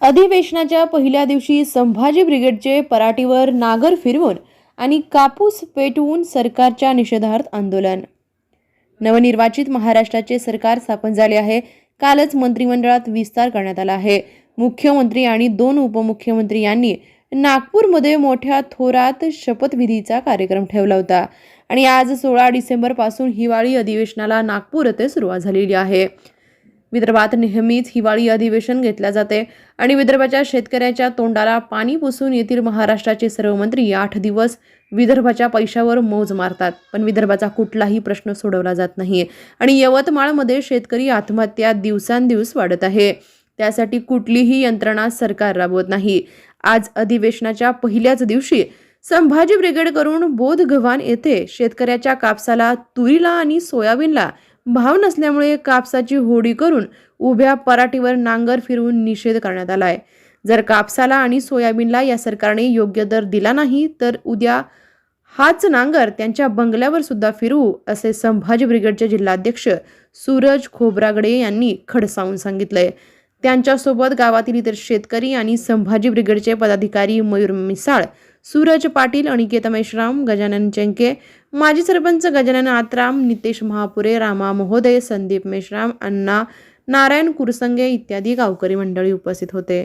अधिवेशनाच्या पहिल्या दिवशी संभाजी ब्रिगेडचे पराटीवर नागर फिरवून आणि कापूस पेटवून सरकारच्या निषेधार्थ आंदोलन. नवनिर्वाचित महाराष्ट्राचे सरकार स्थापन झाले आहे. कालच मंत्रिमंडळात विस्तार करण्यात आला आहे. मुख्यमंत्री आणि दोन उपमुख्यमंत्री यांनी नागपूरमध्ये मोठ्या थोरात शपथविधीचा कार्यक्रम ठेवला होता. आणि आज सोळा डिसेंबरपासून हिवाळी अधिवेशनाला नागपूर येथे सुरुवात झालेली आहे. विदर्भात नेहमीच हिवाळी अधिवेशन घेतल्या जाते आणि विदर्भाच्या शेतकऱ्याच्या तोंडाला पाणी पुसून येथील महाराष्ट्राचे सर्व मंत्री आठ दिवस विदर्भाच्या पैशावर मौज मारतात. पण विदर्भाचा कुठलाही प्रश्न सोडवला जात नाही आणि यवतमाळमध्ये शेतकरी आत्महत्या दिवसांदिवस वाढत आहे. त्यासाठी कुठलीही यंत्रणा सरकार राबवत नाही. आज अधिवेशनाच्या पहिल्याच दिवशी संभाजी ब्रिगेडकडून बोध गव्हाण येथे शेतकऱ्याच्या कापसाला तुरीला आणि सोयाबीनला भाव नसल्यामुळे कापसाची होडी करून उभ्या पराठीवर नांगर फिरवून निषेध करण्यात आलाय. जर कापसाला आणि सोयाबीनला या सरकारने योग्य दर दिला नाही तर उद्या हाच नांगर त्यांच्या बंगल्यावर सुद्धा फिरवू असे संभाजी ब्रिगेडचे जिल्हाध्यक्ष सूरज खोब्रागडे यांनी खडसावून सांगितलंय. त्यांच्यासोबत गावातील इतर शेतकरी आणि संभाजी ब्रिगेडचे पदाधिकारी मयूर मिसाळ सूरज पाटील अनिकेता मेश्राम गजानन चेंके माजी सरपंच गजानन आत्राम नितेश महापुरे रामा महोदय संदीप मेश्राम अण्णा नारायण कुरसंगे इत्यादी गावकरी मंडळी उपस्थित होते.